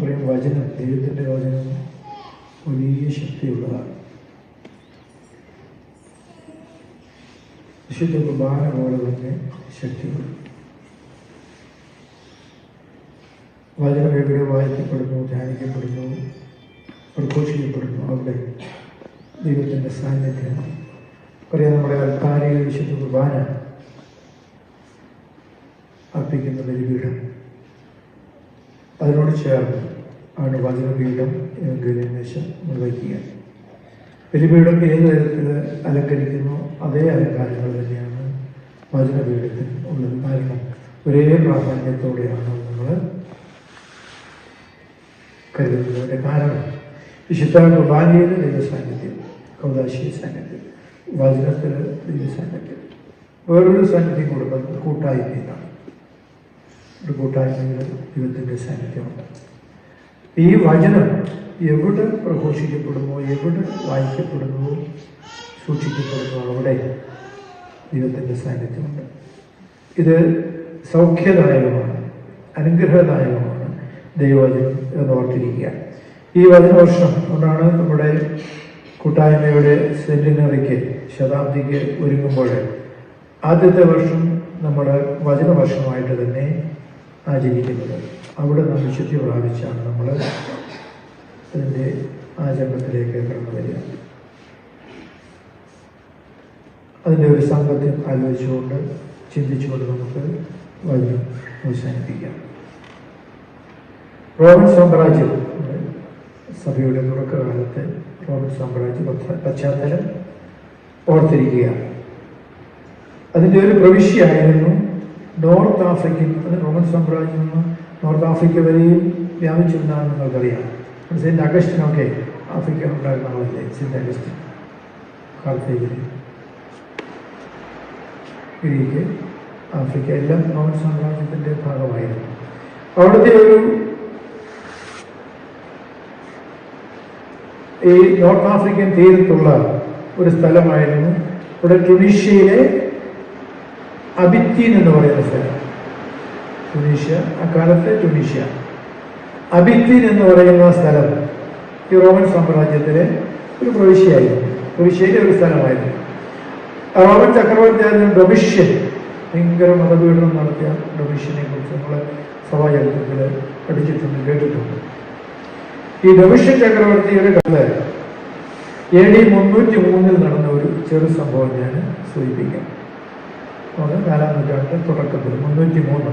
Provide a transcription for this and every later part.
പറയും വചനം ദൈവത്തിന്റെ വചനം വലിയ ശക്തിയുള്ളതാണ്. വിശുദ്ധ കുർബാന പോലെ തന്നെ ശക്തിയുള്ളു വചനം എവിടെ വായിക്കപ്പെടുന്നു ധ്യാനിക്കപ്പെടുന്നു പ്രഘോഷിക്കപ്പെടുന്നു അവിടെ ദൈവത്തിന്റെ സാന്നിധ്യം പറയാം നമ്മുടെ അൽത്താരിക വിശുദ്ധ കുർബാന അർപ്പിക്കുന്ന ബലിപീഠം. അതിനോട് ചേർന്ന് ആണ് വജ്രപീഠം ഗലിമേശം നിർവഹിക്കുക. ബലിപീഠം ഏത് തരത്തിൽ അലങ്കരിക്കുന്നു അതേ അലങ്കാരങ്ങൾ തന്നെയാണ് വചനപീഠത്തിൽ ഉള്ളത്. കാരണം ഒരേ പ്രാധാന്യത്തോടെയാണ് നമ്മൾ കരുതുന്നതിന്റെ കാരണം വിശുദ്ധ കുർബാനയിൽ ദൈവസാന്നിധ്യം കൗതാശി സാന്നിധ്യം വചനത്തിൽ ദൈവസാന്നിധ്യം വേറൊരു സാന്നിധ്യം കൊടുക്കുന്നത് കൂട്ടായ്മയിലാണ്. ഒരു കൂട്ടായ്മയിൽ ദൈവത്തിന്റെ സാന്നിധ്യമുണ്ട്. ഈ വചനം എവിടെ പ്രഘോഷിക്കപ്പെടുമോ എവിടെ വായിക്കപ്പെടുന്നു? സൂക്ഷിക്കപ്പെടുന്നു അവിടെ. ദൈവത്തിന്റെ സാന്നിധ്യമുണ്ട്. ഇത് സൗഖ്യദായകമാണ് അനുഗ്രഹദായകമാണ് ദൈവവചനം എന്ന് ഓർത്തിരിക്കുക. ഈ വചനവർഷം കൊണ്ടാണ് നമ്മുടെ കൂട്ടായ്മയുടെ സെന്റിനറിക്ക് ശതാബ്ദിക്ക് ഒരുങ്ങുമ്പോൾ ആദ്യത്തെ വർഷം നമ്മുടെ വചനവർഷമായിട്ട് തന്നെ ആചരിക്കുന്നത്. അവിടെ നാം വിശുദ്ധി പ്രാപിച്ചാണ് നമ്മൾ അതിന്റെ ആചരണത്തിലേക്ക് കടന്നു വരിക. അതിന്റെ ഒരു സംഘത്തിൽ ആലോചിച്ചുകൊണ്ട് ചിന്തിച്ചുകൊണ്ട് നമുക്ക് വചനം അവസാനിപ്പിക്കാം. റോമൻ സാമ്രാജ്യം സഭയുടെ തുടക്കകാലത്ത് റോമൻ സാമ്രാജ്യ പശ്ചാ- പശ്ചാത്തലം ഓർത്തിരിക്കുകയാണ്. അതിന്റെ ഒരു പ്രവിശ്യയായിരുന്നു നോർത്ത് ആഫ്രിക്കൻ അത് റോമൻ സാമ്രാജ്യം നിന്ന് നോർത്ത് ആഫ്രിക്ക വരെയും വ്യാപിച്ചിരുന്നാണെന്ന് നിങ്ങൾക്കറിയാം. സെന്റ് അഗസ്റ്റിനൊക്കെ ആഫ്രിക്ക ഉണ്ടായിരുന്ന ആളല്ലേ? Saint Augustine. കാർത്തേജിന് ഗ്രീക്ക് ആഫ്രിക്ക എല്ലാം റോമൻ സാമ്രാജ്യത്തിന്റെ ഭാഗമായിരുന്നു. അവിടുത്തെ ഒരു ഈ നോർത്ത് ആഫ്രിക്കൻ തീരത്തുള്ള ഒരു സ്ഥലമായിരുന്നു ഇവിടെ ടുണീഷ്യയിലെ അബിത്തീൻ എന്ന് പറയുന്ന സ്ഥലം. ടുണീഷ്യ അക്കാലത്തെ ടുണീഷ്യ അബിത്തീൻ എന്ന് പറയുന്ന സ്ഥലം ഈ റോമൻ സാമ്രാജ്യത്തിലെ ഒരു പ്രവിശ്യയായിരുന്നു. പ്രവിശ്യയിലെ ഒരു സ്ഥലമായിരുന്നു. റോമൻ ചക്രവർത്തിയായിരുന്നു ഡൊമിഷ്യൻ ഭയങ്കര മതപീഡനം നടത്തിയ ഡൊമിഷ്യനെ കുറിച്ച് നമ്മൾ സഭാചരിത്രത്തിൽ പഠിച്ചിട്ടുണ്ട് കേട്ടിട്ടുണ്ട്. ഈ ഡൊമിഷ്യൻ ചക്രവർത്തിയുടെ കഥ എ ഡി മുന്നൂറ്റി മൂന്നിൽ നടന്ന ഒരു ചെറു സംഭവം ഞാൻ സൂചിപ്പിക്കാം. നാലാം നൂറ്റാണ്ടിന്റെ തുടക്കത്തിൽ മുന്നൂറ്റി മൂന്ന്.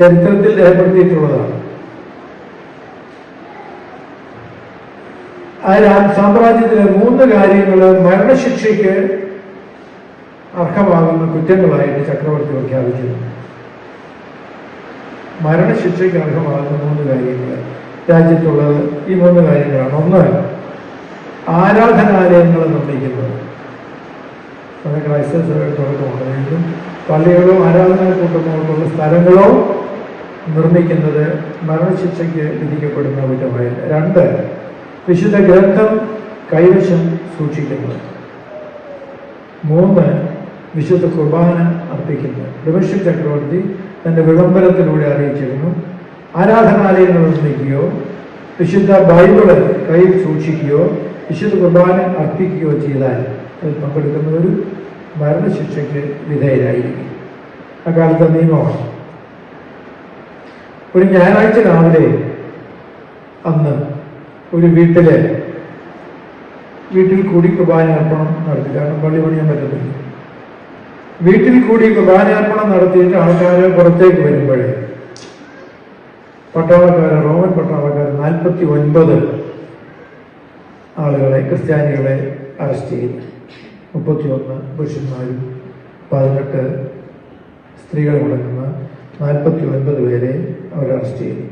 ചരിത്രത്തിൽ രേഖപ്പെടുത്തിയിട്ടുള്ളതാണ്. ആ സാമ്രാജ്യത്തിലെ മൂന്ന് കാര്യങ്ങൾ മരണശിക്ഷയ്ക്ക് അർഹമാകുന്ന കുറ്റങ്ങളായിട്ട് ചക്രവർത്തി പ്രഖ്യാപിച്ചിരുന്നു. മരണശിക്ഷയ്ക്ക് അർഹമാകുന്ന മൂന്ന് കാര്യങ്ങൾ രാജ്യത്തുള്ളത് ഈ മൂന്ന് കാര്യങ്ങളാണ്. ഒന്ന് ആരാധനാലയങ്ങൾ നിർമ്മിക്കുന്നത്. അത് ക്രൈസ്തവ സഭയുടെ തുടക്കമാണ് വീണ്ടും പള്ളികളോ ആരാധനാ കൂട്ടങ്ങൾക്കുള്ള സ്ഥലങ്ങളോ നിർമ്മിക്കുന്നത് മരണശിക്ഷയ്ക്ക് വിധിക്കപ്പെടുന്ന കുറ്റമായില്ല രണ്ട് വിശുദ്ധ ഗ്രന്ഥം കൈവശം സൂക്ഷിക്കുന്നത്. മൂന്ന് വിശുദ്ധ കുർബാന അർപ്പിക്കുന്നത്. ഡൊമിഷ്യൻ ചക്രവർത്തി തന്റെ വിളംബരത്തിലൂടെ അറിയിച്ചിരുന്നു ആരാധനാലയങ്ങൾ നിർമ്മിക്കുകയോ വിശുദ്ധ ബൈബിൾ കയ്യിൽ സൂക്ഷിക്കുകയോ വിശുദ്ധ കുർബാന അർപ്പിക്കുകയോ ചെയ്താൽ അതിൽ പങ്കെടുക്കുന്നവർ മരണശിക്ഷയ്ക്ക് വിധേയരായിരിക്കും. അക്കാലത്തെ നിയമമാണ്. ഒരു ഞായറാഴ്ച രാവിലെ അന്ന് ഒരു വീട്ടിൽ വീട്ടിൽ കൂടി കുർബാനയർപ്പണം നടത്തി. കാരണം പള്ളി പണിയാൻ പറ്റത്തില്ല. വീട്ടിൽ കൂടി കുർബാനയർപ്പണം നടത്തിയിട്ട് ആൾക്കാർ പുറത്തേക്ക് വരുമ്പോഴേ പട്ടാളക്കാർ റോമൻ പട്ടാളക്കാർ നാൽപ്പത്തി ഒൻപത് ആളുകളെ ക്രിസ്ത്യാനികളെ അറസ്റ്റ് ചെയ്തു മുപ്പത്തിയൊന്ന് പുരുഷന്മാരും പതിനെട്ട് സ്ത്രീകളുമടങ്ങുന്ന നാൽപ്പത്തി ഒൻപത് പേരെ അവർ അറസ്റ്റ് ചെയ്തു.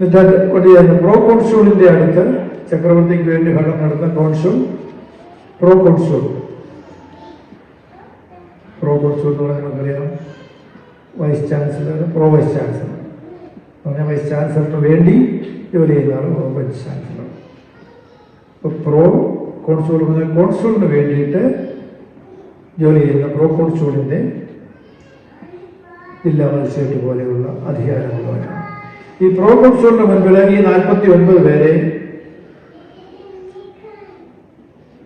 എന്നിട്ട് പ്രോ കോൺസൂളിന്റെ അടുത്ത് ചക്രവർത്തിക്ക് വേണ്ടി ഭരണം നടത്തുന്ന കോൺസൂൾ പ്രോ കോൺസൂൾ. പ്രോ കോൺസൂൾ എന്ന് പറഞ്ഞാൽ നമുക്കറിയാം vice chancellor pro vice chancellor. പറഞ്ഞാൽ വൈസ് ചാൻസലറിന് വേണ്ടി ജോലി ചെയ്യുന്നതാണ് പ്രോ വൈസ് ചാൻസലർ. അപ്പോൾ പ്രോ കോൺസൂൾ മുതൽ കോൺസൂളിന് വേണ്ടിയിട്ട് ജോലി ചെയ്യുന്ന പ്രോ കോൺസൂളിന്റെ ജില്ലാ മജിസ്ട്രേറ്റ് പോലെയുള്ള അധികാരമുള്ളവരാണ് ഈ പ്രോ പ്രോകോൺസോളിന്റെ മുൻപിൽ ഈ നാൽപ്പത്തി ഒൻപത് പേരെ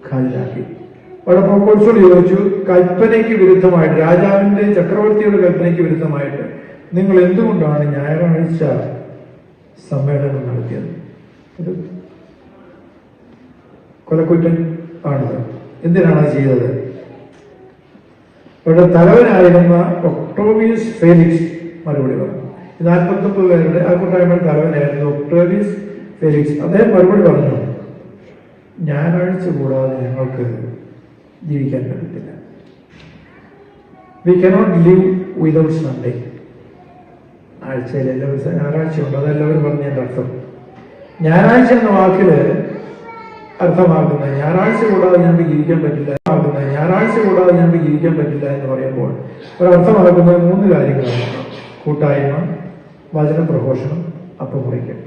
ഹാജരാക്കി. അവിടെ പ്രോ കോൺസൂൾ ചോദിച്ചു കൽപ്പനയ്ക്ക് വിരുദ്ധമായിട്ട് രാജാവിന്റെ ചക്രവർത്തിയുടെ കൽപ്പനയ്ക്ക് വിരുദ്ധമായിട്ട് നിങ്ങൾ എന്തുകൊണ്ടാണ് ഞായറാഴ്ച സമ്മേളനം നടത്തിയത്? കൊലക്കുറ്റൻ ആണത്. എന്തിനാണ് ചെയ്തത്? ഇവിടെ തലവനായിരുന്ന ഒക്ടോബിയസ് ഫെലിക്സ് മറുപടി പറഞ്ഞു. ഈ നാൽപ്പത്തൊമ്പത് പേരുടെ ആ കൂട്ടായ്മയുടെ തലവനായിരുന്നു ഒക്ടോബിയസ് ഫെലിക്സ് അദ്ദേഹം മറുപടി പറഞ്ഞു ഞായറാഴ്ച കൂടാതെ ഞങ്ങൾക്ക് ജീവിക്കാൻ പറ്റത്തില്ല. We cannot live without Sunday ആഴ്ചയിൽ എല്ലാ ദിവസവും ഞായറാഴ്ച ഉണ്ട് അതെല്ലാവരും പറഞ്ഞതിന്റെ അർത്ഥം. ഞായറാഴ്ച എന്ന വാക്കിൽ അർത്ഥമാക്കുന്നത് ഞായറാഴ്ച കൂടാതെ ഞങ്ങൾക്ക് ജീവിക്കാൻ പറ്റില്ല. ആക്കുന്നത് ഞായറാഴ്ച കൂടാതെ ഞങ്ങൾക്ക് ജീവിക്കാൻ പറ്റില്ല എന്ന് പറയുമ്പോൾ ഒരർത്ഥമാക്കുന്നത് മൂന്ന് കാര്യങ്ങളാണ്. കൂട്ടായ്മ വചന പ്രഘോഷണം അപ്പം മുറിക്കൽ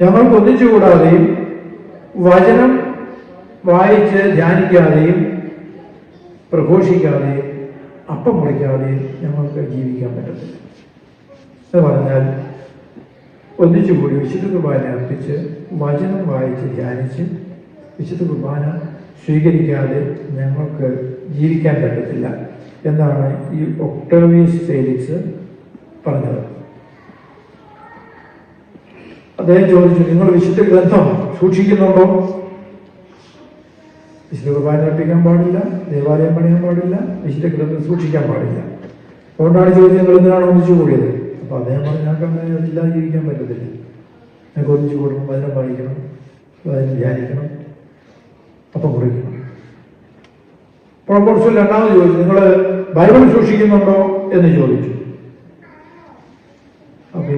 ഞങ്ങൾക്ക് ഒന്നിച്ചു കൂടാതെയും വചനം വായിച്ച് ധ്യാനിക്കാതെയും പ്രഘോഷിക്കാതെയും അപ്പം മുറിക്കാതെയും ഞങ്ങൾക്ക് ജീവിക്കാൻ പറ്റത്തില്ല. എന്ന് പറഞ്ഞാൽ ഒന്നിച്ചുകൂടി വിശുദ്ധ കുർബാന അർപ്പിച്ച് വചനം വായിച്ച് ധ്യാനിച്ച് വിശുദ്ധ കുർബാന സ്വീകരിക്കാതെ ഞങ്ങൾക്ക് ജീവിക്കാൻ പറ്റത്തില്ല എന്നാണ് ഈ ഒക്ടോവിയസ് ഫേലിക്സ് പറഞ്ഞത്. അദ്ദേഹം ചോദിച്ചു നിങ്ങൾ വിശുദ്ധ ഗ്രന്ഥം സൂക്ഷിക്കുന്നുണ്ടോ? വിശുദ്ധ കുർബാന അർപ്പിക്കാൻ പാടില്ല ദേവാലയം പണിയാൻ പാടില്ല വിശുദ്ധ ഗ്രന്ഥം സൂക്ഷിക്കാൻ പാടില്ല. അതുകൊണ്ടാണ് ചോദിച്ചത് നിങ്ങൾ എന്തിനാണ് ഒന്നിച്ചു കൂടിയത്? അപ്പൊ അദ്ദേഹം പറഞ്ഞു ഞങ്ങൾക്ക് അതില്ലാതെ ജീവിക്കാൻ പറ്റത്തില്ല. ഞങ്ങൾക്ക് ഒന്നിച്ചു കൂടണം വചനം പാലിക്കണം വചനം ധ്യാനിക്കണം അപ്പം കുറിക്കണം പ്രോപ്പോർഷൻ രണ്ടാമത് ചോദിച്ചു നിങ്ങൾ ബൈബിൾ സൂക്ഷിക്കുന്നുണ്ടോ? എന്ന് ചോദിച്ചു. അപ്പൊ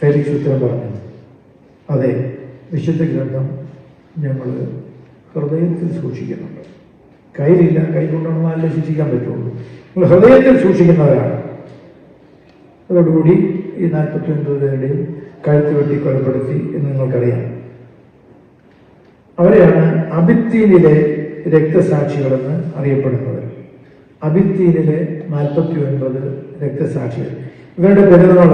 ഫെലിക്സ് ഉത്തരം പറഞ്ഞു അതെ വിശുദ്ധ ഗ്രന്ഥം ഞങ്ങൾ ഹൃദയത്തിൽ സൂക്ഷിക്കുന്നുണ്ട്. കയ്യിലില്ല കൈ കൊണ്ടുവന്നാലേ ശിക്ഷിക്കാൻ പറ്റുള്ളൂ. നിങ്ങൾ ഹൃദയത്തിൽ സൂക്ഷിക്കുന്നവരാണ്. അതോടുകൂടി ഈ നാൽപ്പത്തി ഒൻപത് പേരുടെയും കഴുത്ത് വെട്ടി കൊലപ്പെടുത്തി എന്ന് നിങ്ങൾക്കറിയാം. അവരെയാണ് അബിത്തീനിലെ രക്തസാക്ഷികളെന്ന് അറിയപ്പെടുന്നത്. അബിത്തീനിലെ നാൽപ്പത്തി ഒൻപത് രക്തസാക്ഷികൾ. ഇവരുടെ പെരുന്നാൾ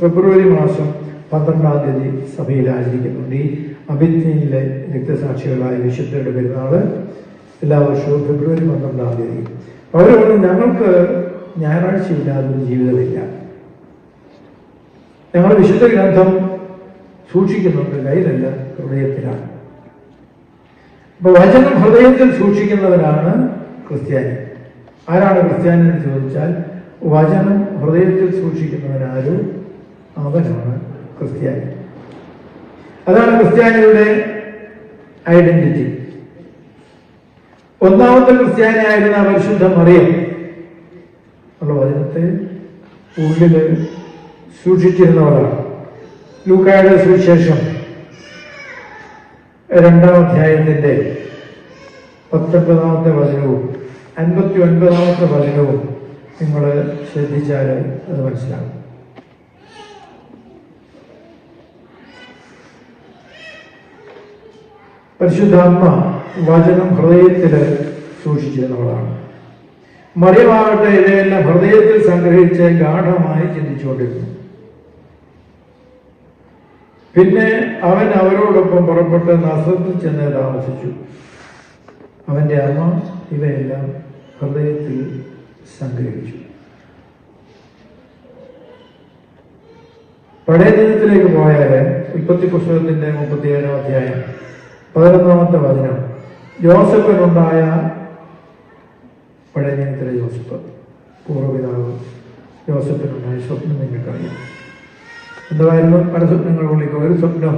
ഫെബ്രുവരി മാസം പന്ത്രണ്ടാം തീയതി സഭയിൽ ആചരിക്കുന്നുണ്ട്. ഈ അബിത്തീനിലെ രക്തസാക്ഷികളായ വിശുദ്ധരുടെ പെരുന്നാൾ എല്ലാ വർഷവും ഫെബ്രുവരി പന്ത്രണ്ടാം തീയതി. അവരോട് ഞങ്ങൾക്ക് ഞായറാഴ്ച ഇല്ലാതെ ജീവിതമില്ല. ഞങ്ങളുടെ വിശുദ്ധ ഗ്രന്ഥം സൂക്ഷിക്കുന്നുണ്ട്. കയ്യിലല്ല ഹൃദയത്തിലാണ്. വചനം ഹൃദയത്തിൽ സൂക്ഷിക്കുന്നവരാണ് ക്രിസ്ത്യാനി. ആരാണ് ക്രിസ്ത്യാനി എന്ന് ചോദിച്ചാൽ വചനം ഹൃദയത്തിൽ സൂക്ഷിക്കുന്നവരാരും അവനാണ് ക്രിസ്ത്യാനി. അതാണ് ക്രിസ്ത്യാനിയുടെ ഐഡന്റിറ്റി. ഒന്നാമത്തെ ക്രിസ്ത്യാനിയായിരുന്ന പരിശുദ്ധ മറിയം. ഉള്ള വചനത്തെ ഉള്ളിൽ സൂക്ഷിച്ചിരുന്നവരാണ്. ലൂക്കായുടെ സുവിശേഷം രണ്ടാം അധ്യായത്തിന്റെ പത്തൊൻപതാമത്തെ വചനവും അൻപത്തി ഒൻപതാമത്തെ വചനവും നിങ്ങൾ ശ്രദ്ധിച്ചാൽ അത് മനസ്സിലാകും. പരിശുദ്ധാത്മ വചനം ഹൃദയത്തിൽ സൂക്ഷിച്ചിരുന്നവളാണ് മറിയമാകട്ടെ ഇവയെല്ലാം ഹൃദയത്തിൽ സംഗ്രഹിച്ച് ഗാഠമായി ചിന്തിച്ചുകൊണ്ടിരുന്നു. പിന്നെ അവൻ അവരോടൊപ്പം പുറപ്പെട്ട് നസത്തിൽ ചെന്ന് താമസിച്ചു. അവന്റെ അമ്മ ഇവയെല്ലാം ഹൃദയത്തിൽ സംഗ്രഹിച്ചു. പഴയ ദിനത്തിലേക്ക് പോയാൽ ഉൽപ്പത്തി പുസ്തകത്തിന്റെ മുപ്പത്തിയേഴാം അധ്യായം പതിനൊന്നാമത്തെ വചനം. ജോസഫിനുണ്ടായ പഴയ ദിനത്തിലെ ജോസഫ് പൂർവപിതാവ് ജോസഫിനുണ്ടായ സ്വപ്നം നിങ്ങൾക്കറിയാം. എന്തായിരുന്നു പല സ്വപ്നങ്ങൾ വിളിക്കും ഒരു സ്വപ്നം.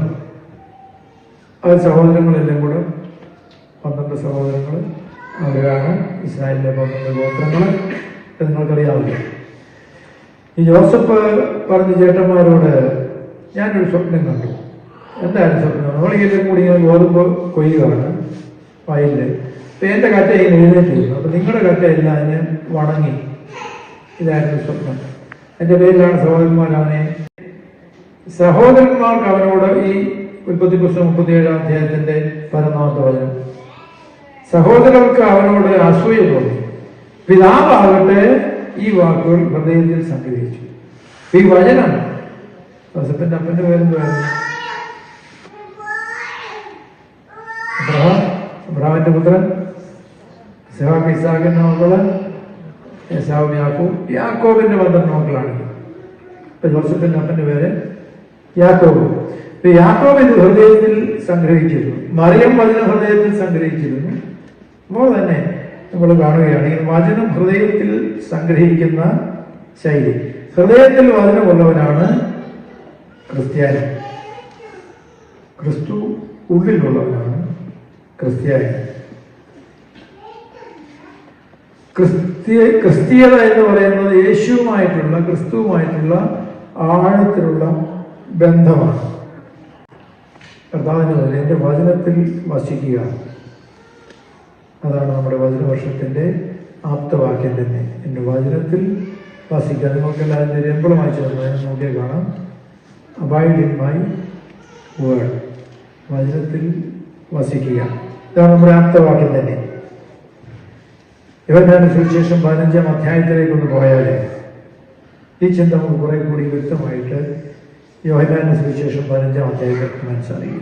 ആ സഹോദരങ്ങളെല്ലാം കൂടെ പന്ത്രണ്ട് സഹോദരങ്ങൾ അവരാണ് ഇസ്രായേലിലെ പന്ത്രണ്ട് ഗോത്രങ്ങൾ നിങ്ങൾക്കറിയാവില്ല ഈ ജോസഫ് പറഞ്ഞ ചേട്ടന്മാരോട് ഞാനൊരു സ്വപ്നം കണ്ടു. എന്തായാലും സ്വപ്നം? നമ്മളിങ്ങനെ കൂടി ഇങ്ങനെ ഗോതമ്പ് കൊയ്യുകയാണ് വയലിൽ. അപ്പൊ എന്റെ കറ്റ ഇങ്ങനെ എഴുന്നേറ്റിരുന്നു. അപ്പൊ നിങ്ങളുടെ കറ്റ എല്ലാം അതിന് വണങ്ങി. ഇതായിരുന്നു സ്വപ്നം. എന്റെ പേരിലാണ് സഹോദരന്മാർ അവനെ സഹോദരന്മാർക്ക് അവനോട് ഈ ഉൽപ്പത്തി പുസ്തകം മുപ്പത്തിയേഴാം അധ്യായത്തിന്റെ പതിനൊന്നാമത്തെ വചനം. സഹോദരർക്ക് അവനോട് അസൂയ തോന്നി. പിതാവാകട്ടെ ഈ വാക്കുകൾ ഹൃദയത്തിൽ സംഗ്രഹിച്ചു. ഈ വചനം ജോസഫിന്റെ അപ്പന്റെ പേരെന്തുവായിരുന്നു അബ്രഹാം അബ്രഹാമിന്റെ പുത്രൻ ഇസാഖിന്റെ മക്കൾ യാക്കോബ് യാക്കോബിന്റെ പന്ത്രണ്ട് ഇപ്പൊ ജോസഫിന്റെ അപ്പന്റെ പേര് യാക്കോബ്. യാക്കോബ് ഇത് ഹൃദയത്തിൽ സംഗ്രഹിച്ചിരുന്നു. മറിയം വചനം ഹൃദയത്തിൽ സംഗ്രഹിച്ചിരുന്നു. അപ്പോൾ തന്നെ നമ്മൾ കാണുകയാണ് ഈ വചനം ഹൃദയത്തിൽ സംഗ്രഹിക്കുന്ന ശൈലി. ഹൃദയത്തിൽ വചനമുള്ളവനാണ് ക്രിസ്ത്യാനി. ക്രിസ്തു ഉള്ളിലുള്ളവനാണ് ക്രിസ്ത്യാനി. ക്രിസ്ത്യ ക്രിസ്തീയത എന്ന് പറയുന്നത് യേശുവുമായിട്ടുള്ള ക്രിസ്തുവുമായിട്ടുള്ള ആഴത്തിലുള്ള ബന്ധമാണ്. കർത്താവിന് പോലെ എന്റെ വചനത്തിൽ വസിക്കുക. അതാണ് നമ്മുടെ വചനവർഷത്തിന്റെ ആപ്തവാക്യം തന്നെ. എന്റെ വചനത്തിൽ വസിക്കുക. നിങ്ങൾക്കെല്ലാം അതിന്റെ എംബിളം വായിച്ചു തന്നെ നോക്കിയാൽ കാണാം. അബൈഡ് ഇൻ മൈ വേൾഡ് വചനത്തിൽ വസിക്കുക. ഇതാണ് നമ്മുടെ ആപ്തവാക്യം തന്നെ. യോഹന്നാന്റെ സുവിശേഷം പതിനഞ്ചാം അധ്യായത്തിലേക്ക് ഒന്ന് പോയാൽ ഈ ചിന്ത നമുക്ക് കുറെ കൂടി വ്യക്തമായിട്ട് യോഹന്നാന്റെ സുവിശേഷം പതിനഞ്ചാം അധ്യായത്തിൽ മനസ്സിലായി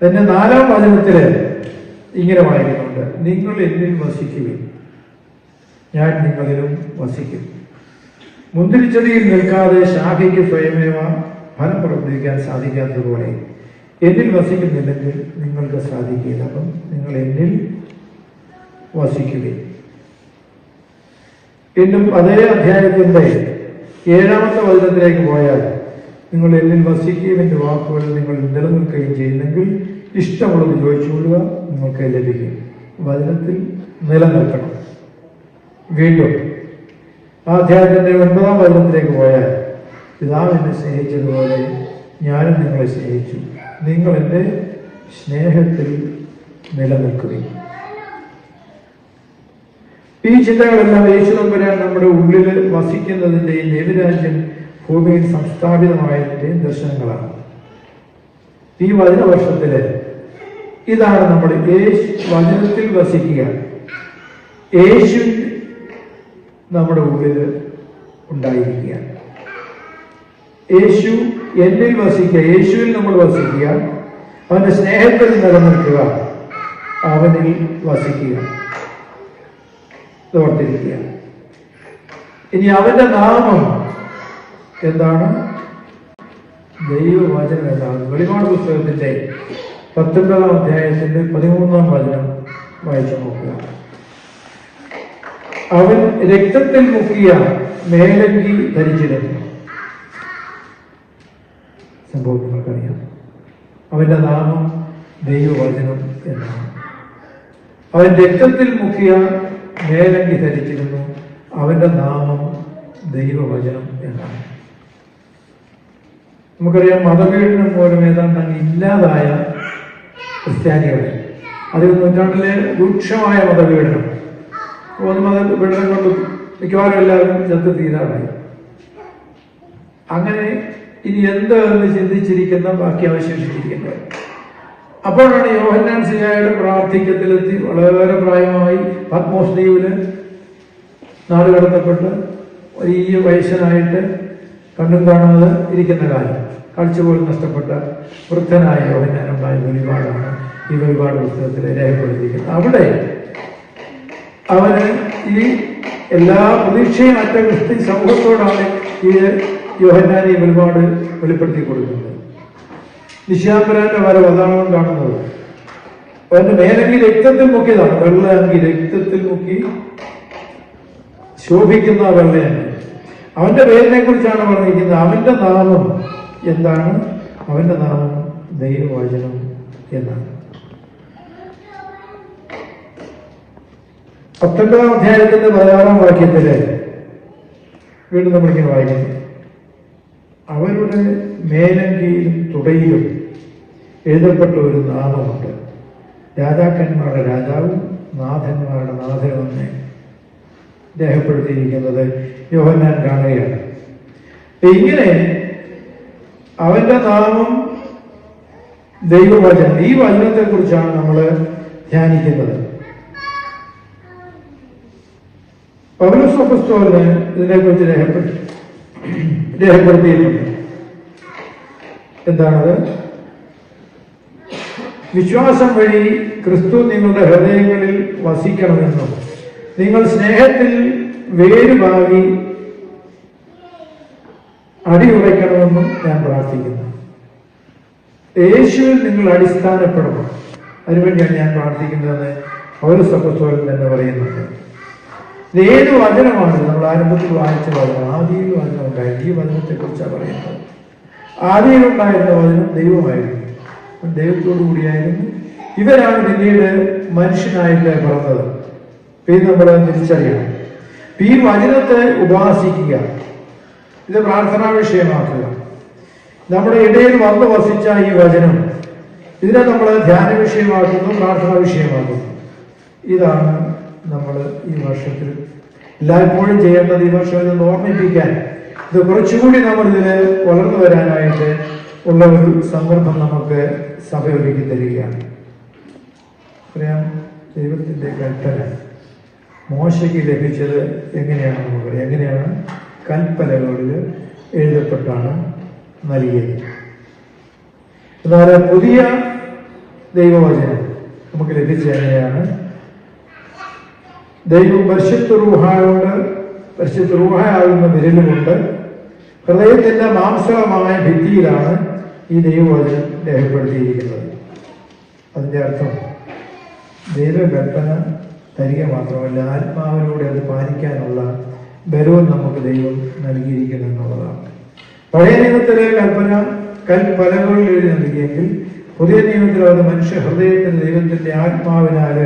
അതിന്റെ നാലാം വചനത്തിൽ ഇങ്ങനെ വായിക്കുന്നുണ്ട് നിങ്ങൾ എന്നിൽ വസിക്കുവിൻ. ഞാൻ നിങ്ങളിലും വസിക്കും. മുന്തിരിച്ചെടിയിൽ നിൽക്കാതെ ശാഖയ്ക്ക് സ്വയമേവ ഫലം പ്രവർത്തിക്കാൻ സാധിക്കാത്തതുപോലെ എന്നിൽ വസിക്കുന്നില്ലെങ്കിൽ നിങ്ങൾക്ക് സാധിക്കില്ല. അപ്പം നിങ്ങൾ എന്നിൽ വസിക്കുകയും വീണ്ടും അതേ അധ്യായത്തിന്റെ ഏഴാമത്തെ വചനത്തിലേക്ക് പോയാൽ നിങ്ങൾ എന്നിൽ വസിക്കുകയും എന്റെ വാക്കുകൾ നിങ്ങൾ നിലനിൽക്കുകയും ചെയ്യുന്നെങ്കിൽ ഇഷ്ടമുള്ളത് ചോദിച്ചുകൊള്ളുക നിങ്ങൾക്ക് ലഭിക്കും. വചനത്തിൽ നിലനിൽക്കണം. വീണ്ടും ആ അധ്യായത്തിന്റെ ഒൻപതാം വചനത്തിലേക്ക് പോയാൽ പിതാവ് എന്നെ സ്നേഹിച്ചതുപോലെ ഞാനും നിങ്ങളെ സ്നേഹിച്ചു. നിങ്ങൾ എന്റെ സ്നേഹത്തിൽ നിലനിൽക്കുകയും. ഈ ചിന്തകളെല്ലാം യേശു തമ്പുരാൻ നമ്മുടെ ഉള്ളിൽ വസിക്കുന്നതിന്റെയും ദൈവരാജ്യം ഭൂമിയിൽ സംസ്ഥാപിതമായതിന്റെയും ദർശനങ്ങളാണ്. ഈ വചന വർഷത്തിൽ ഇതാണ് നമ്മൾ വചനത്തിൽ വസിക്കുക. യേശു നമ്മുടെ ഉള്ളിൽ ഉണ്ടായിരിക്കുക. യേശു എന്നിൽ വസിക്കുക. യേശുവിൽ നമ്മൾ വസിക്കുക. അവന്റെ സ്നേഹത്തിൽ നിലനിൽക്കുക. അവനിൽ വസിക്കുക. ഓർത്തിരിക്കുക. ഇനി അവന്റെ നാമം എന്താണ്? ദൈവവചനം എന്താണ്? വെളിപാട് പുസ്തകത്തിന്റെ പത്തൊൻപതാം അധ്യായത്തിന്റെ പതിമൂന്നാം വചനം വായിച്ചു നോക്കുക. അവൻ രക്തത്തിൽ മുക്കിയ മേലങ്കി ധരിച്ചിരുന്നു. സംഭവം നിങ്ങൾക്കറിയാം. അവന്റെ നാമം ദൈവവചനം എന്നാണ്. അവൻ രക്തത്തിൽ മുക്കിയ മേലങ്കി ധരിച്ചിരുന്നു. അവന്റെ നാമം ദൈവവചനം എന്നാണ്. നമുക്കറിയാം മതപീഡനം പോലും ഏതാണ്ട് അങ്ങ് ഇല്ലാതായ ക്രിസ്ത്യാനികൾ അതിൽ നൂറ്റാണ്ടിലെ രൂക്ഷമായ മതപീഡനം. ഒന്ന് മതപീഡനം കൊണ്ട് മിക്കവാറും എല്ലാവരും ചത്ത് തീരാറായി. അങ്ങനെ ഇനി എന്ത് എന്ന് ചിന്തിച്ചിരിക്കുന്ന ബാക്കി അവശേഷിച്ചിരിക്കുന്നത്? അപ്പോഴാണ് യോഹന്നാൻ സിയായുടെ പ്രാർത്ഥിക്കത്തിലെത്തി വളരെ പ്രായമായി പത്മോസ് ദ്വീപിൽ നാട് കടത്തപ്പെട്ട് വലിയ വയസ്സനായിട്ട് കണ്ടും കാണാതെ ഇരിക്കുന്ന കാലം. കാഴ്ച പോലും നഷ്ടപ്പെട്ട വൃദ്ധനായ യോഹന്നാനുണ്ടായ വെളിപാടാണ് ഈ വെളിപാട് പുസ്തകത്തിൽ രേഖപ്പെടുത്തിയിരിക്കുന്നത്. അവിടെ അവന് ഈ എല്ലാ പ്രതീക്ഷയും അറ്റ ക്രിസ്ത്യൻ സമൂഹത്തോടാണ് ഈ യോഹന്നാൻ ഈ വെളിപാട് വെളിപ്പെടുത്തി കൊടുക്കുന്നത്. നിശാംബരാന്റെ വരവ് അതാണ് കാണുന്നത്. അവന്റെ മേലങ്കി രക്തത്തിൽ മുക്കിയതാണ്. വെള്ളയങ്കി രക്തത്തിൽ മുക്കി ശോഭിക്കുന്ന വെള്ളയങ്കി. അവന്റെ പേരിനെ കുറിച്ചാണ് പറഞ്ഞിരിക്കുന്നത്. അവന്റെ നാമം എന്താണ്? അവന്റെ നാമം ദൈവവചനം എന്നാണ്. പത്തൊൻപതാം അധ്യായത്തിന്റെ പതിനാറാം വാക്യത്തിൽ വീണ്ടും നമ്മളിങ്ങനെ വായിക്കുന്നു. അവരുടെ മേലങ്കിയിലും തുടയിലും എഴുതപ്പെട്ട ഒരു നാമമുണ്ട്. രാജാക്കന്മാരുടെ രാജാവും നാഥന്മാരുടെ നാഥനുമെന്ന് രേഖപ്പെടുത്തിയിരിക്കുന്നത് യോഹന്നാൻ കാണുകയാണ്. ഇങ്ങനെ അവന്റെ നാമം ദൈവവചനം ഈ വചനത്തെ കുറിച്ചാണ് നമ്മൾ ധ്യാനിക്കുന്നത് പൗരസ്വപുസ്തകന് ഇതിനെക്കുറിച്ച് രേഖപ്പെടുത്തി രേഖപ്പെടുത്തിയിട്ടുണ്ട്. എന്താണത്? വിശ്വാസം വഴി ക്രിസ്തു നിങ്ങളുടെ ഹൃദയങ്ങളിൽ വസിക്കണമെന്നും നിങ്ങൾ സ്നേഹത്തിൽ വേരുപാകി അടിയുറയ്ക്കണമെന്നും ഞാൻ പ്രാർത്ഥിക്കുന്നു. യേശുവിൽ നിങ്ങൾ അടിസ്ഥാനപ്പെടണം. അതിനുവേണ്ടിയാണ് ഞാൻ പ്രാർത്ഥിക്കുന്നതെന്ന് പൗരസഭത്തോലൻ തന്നെ പറയുന്നുണ്ട്. ഇത് ഏത് വചനമാണ്? നമ്മൾ ആരംഭത്തിൽ വായിച്ച വചനം. ആദിയിൽ വചനം ഉണ്ടായിരുന്നു ഈ വചനത്തെ കുറിച്ചാണ് പറയുന്നത് ആദിയിലുണ്ടായിരുന്ന വചനം ദൈവമായിരുന്നു. ദൈവത്തോടു കൂടിയായിരുന്നു ഇവരാണ് പിന്നീട് മനുഷ്യനായിട്ട് ഇപ്പൊ ഇത് നമ്മൾ തിരിച്ചറിയണം. ഈ വചനത്തെ ഉപാസിക്കുക. ഇത് പ്രാർത്ഥനാ വിഷയമാക്കുക. നമ്മുടെ ഇടയിൽ വന്നു വസിച്ച ഈ വചനം ഇതിനെ നമ്മൾ ധ്യാന വിഷയമാക്കുന്നു പ്രാർത്ഥനാ വിഷയമാക്കുന്നു. ഇതാണ് നമ്മൾ ഈ വർഷത്തിൽ എല്ലായ്പ്പോഴും ചെയ്യേണ്ടത് ഈ വർഷം ഇതൊന്ന് ഓർമ്മിപ്പിക്കാൻ. ഇത് കുറച്ചുകൂടി നമ്മൾ ഇതിൽ വളർന്നു വരാനായിട്ട് ഉള്ള ഒരു സന്ദർഭം നമുക്ക് സഭ ഒരുക്കി തരികയാണ്. പറയാം ദൈവത്തിന്റെ കൽപ്പന. മോശയ്ക്ക് ലഭിച്ചത് എങ്ങനെയാണ് നമുക്ക് എങ്ങനെയാണ്? കൽപ്പനകളിൽ എഴുതപ്പെട്ടാണ് നൽകിയത്. എന്നാൽ പുതിയ ദൈവവചനം നമുക്ക് ലഭിച്ച എങ്ങനെയാണ്? ദൈവം പരിശുദ്ധ റൂഹായോട് പരിശുദ്ധ റൂഹായാകുന്ന വിരലുകൊണ്ട് ഹൃദയത്തിന്റെ മാംസകമായ ഭിത്തിയിലാണ് ഈ ദൈവവചനം രേഖപ്പെടുത്തിയിരിക്കുന്നത്. അതിന്റെ അർത്ഥം ദൈവകൽപ്പന തരിക മാത്രമല്ല ആത്മാവിലൂടെ അത് പാലിക്കാനുള്ള ബലവും നമുക്ക് ദൈവം നൽകിയിരിക്കുന്നു എന്നുള്ളതാണ്. പഴയ നിയമത്തിലെ കൽപ്പന കൽപ്പലകളിൽ എഴുതി നൽകിയെങ്കിൽ പുതിയ നിയമത്തിൽ അത് മനുഷ്യ ഹൃദയത്തിൽ ദൈവത്തിന്റെ ആത്മാവിനാൽ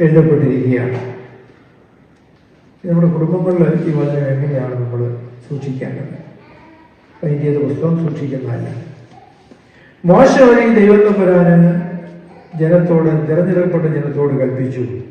എഴുതപ്പെട്ടിരിക്കുകയാണ്. നമ്മുടെ കുടുംബങ്ങളിൽ ഈ വചനം എങ്ങനെയാണ് നമ്മൾ സൂക്ഷിക്കേണ്ടത്? അതിന്റെ പുസ്തകം സൂക്ഷിക്കുന്നതല്ല. മോശ വഴി ദൈവം ജനത്തോട് തിരഞ്ഞെടുക്കപ്പെട്ട ജനത്തോട് കൽപ്പിച്ചു.